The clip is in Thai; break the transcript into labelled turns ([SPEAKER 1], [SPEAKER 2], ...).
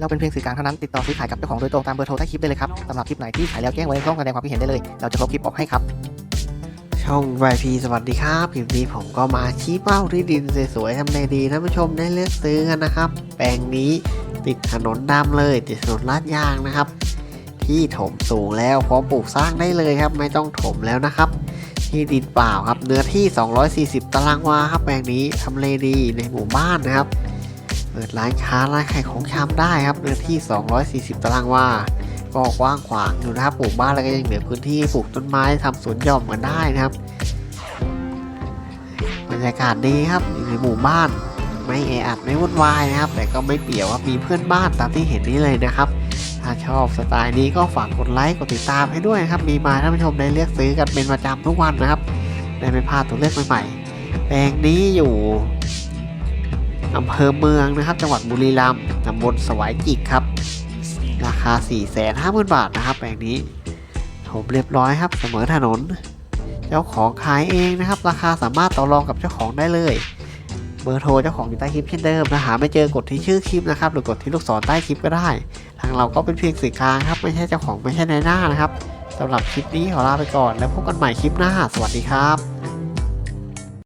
[SPEAKER 1] เราเป็นเพียงสื่อกลางเท่านั้นติดต่อซื้อขายกับเจ้าของโดยตรงตามเบอร์โทรใต้คลิปได้เลยครับสำหรับคลิปไหนที่ขายแล้วแจ้งไว้ในช่องแสดงความคิดเห็นได้เลย เราจะลบคลิปออกให้ครับ
[SPEAKER 2] ช่อง YP สวัสดีครับคลิปนี้ผมก็มาชี้เป้าที่ดินสวยๆทำเลดีท่านผู้ชมได้เลือกซื้อกันนะครับ แปลงนี้ติดถนนดำเลย ติดถนนลาดยางนะครับ ที่ถมสูงแล้วพร้อมปลูกสร้างได้เลยครับ ไม่ต้องถมแล้วนะครับ ที่ดินเปล่าครับเนื้อที่ 240 ตารางวาครับแปลงนี้ทำเลดีในหมู่บ้านนะครับ เปิดร้านค้าร้านขายของชำได้ครับเนื้อที่ 240 ตารางวา ก็กว้างขวางอยู่นะครับปลูกบ้านแล้วก็ยังเหลือพื้นที่ปลูกต้นไม้ทำสวนหย่อมกันได้นะครับ บรรยากาศดีครับอยู่ในหมู่บ้าน ไม่แออัดไม่วุ่นวายนะครับ แต่ก็ไม่เปี่ยวว่ามีเพื่อนบ้านตามที่เห็นนี้เลยนะครับ ถ้าชอบสไตล์นี้ก็ฝากกดไลค์กดติดตามให้ด้วยครับ มีมาท่านผู้ชมได้เลือกซื้อกันเป็นประจำทุกวันนะครับ ได้ไม่พลาดตัวเลือกใหม่ๆแปลงนี้อยู่ อำเภอเมืองนะครับ จังหวัดบุรีรัมย์ตำบลสวายจิกครับ ราคา 4 5 0 0 0 0 บาทนะครับแปลงนี้ผมเรียบร้อยครับเสมอถนน เจ้าของขายเองนะครับ ราคาสามารถต่อรองกับเจ้าของได้เลย เบอร์โทรเจ้าของอยู่ใต้คลิปเช่นเดิมนะหาไม่เจอกดที่ชื่อคลิปนะครับหรือกดที่ลูกศรใต้คลิปก็ได้ ทางเราก็เป็นเพียงสื่อกลางครับไม่ใช่เจ้าของไม่ใช่นายหน้านะครับสำหรับคลิปนี้ขอลาไปก่อน แล้วพบกันใหม่คลิปหน้า สวัสดีครับ